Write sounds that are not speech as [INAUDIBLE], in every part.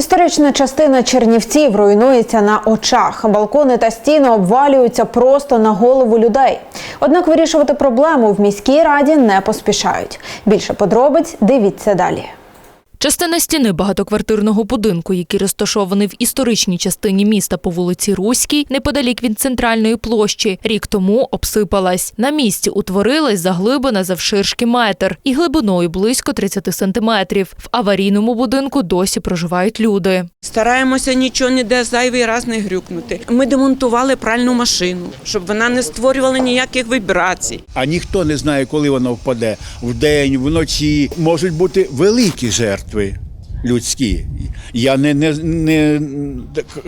Історична частина Чернівців руйнується на очах. Балкони та стіни обвалюються просто на голову людей. Однак вирішувати проблему в міській раді не поспішають. Більше подробиць дивіться далі. Частина стіни багатоквартирного будинку, який розташований в історичній частині міста по вулиці Руській, неподалік від центральної площі, рік тому обсипалась. На місці утворилась заглибина завширшки метр і глибиною близько 30 сантиметрів. В аварійному будинку досі проживають люди. Стараємося нічого ніде зайвий раз не грюкнути. Ми демонтували пральну машину, щоб вона не створювала ніяких вібрацій. А ніхто не знає, коли воно впаде вдень, вночі. Можуть бути великі жертви людські. Я не, не, не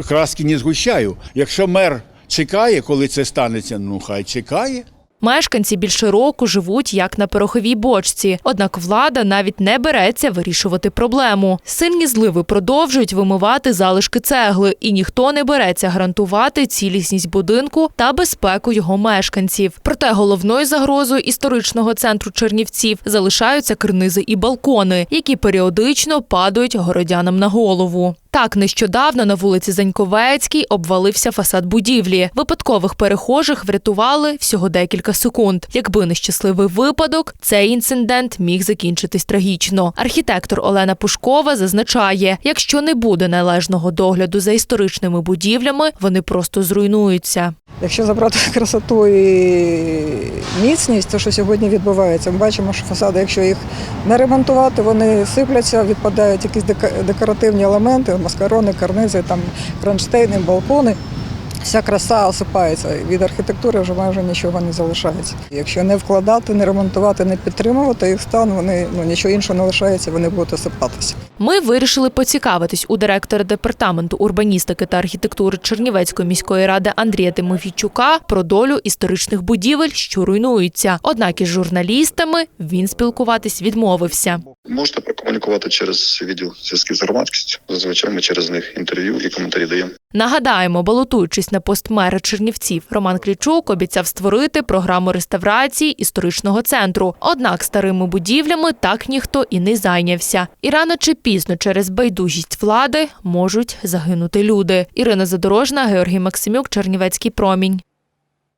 краски не згущаю. Якщо мер чекає, коли це станеться, ну хай чекає. Мешканці більше року живуть як на пороховій бочці. Однак влада навіть не береться вирішувати проблему. Сильні зливи продовжують вимивати залишки цегли, і ніхто не береться гарантувати цілісність будинку та безпеку його мешканців. Проте головною загрозою історичного центру Чернівців залишаються карнизи і балкони, які періодично падають городянам на голову. Так, нещодавно на вулиці Заньковецькій обвалився фасад будівлі. Випадкових перехожих врятували всього декілька секунд. Якби нещасливий випадок, цей інцидент міг закінчитись трагічно. Архітектор Олена Пушкова зазначає: якщо не буде належного догляду за історичними будівлями, вони просто зруйнуються. Якщо забрати [LAUGHS] красоту і міцність, то що сьогодні відбувається, ми бачимо, що фасади, якщо їх не ремонтувати, вони сипляться, відпадають якісь декоративні елементи, маскарони, карнизи, там кронштейни, балкони. Вся краса осипається. Від архітектури вже майже нічого не залишається. Якщо не вкладати, не ремонтувати, не підтримувати їх стан, вони ну нічого іншого не лишається, вони будуть осипатися. Ми вирішили поцікавитись у директора департаменту урбаністики та архітектури Чернівецької міської ради Андрія Тимофійчука про долю історичних будівель, що руйнуються. Однак із журналістами він спілкуватись відмовився. Можете прокомунікувати через відділ зв'язків з громадськістю. Зазвичай ми через них інтерв'ю і коментарі даємо. Нагадаємо, балотуючись на пост мера Чернівців, Роман Клічук обіцяв створити програму реставрації історичного центру. Однак старими будівлями так ніхто і не зайнявся. І рано чи пізно через байдужість влади можуть загинути люди. Ірина Задорожна, Георгій Максимюк, Чернівецький промінь.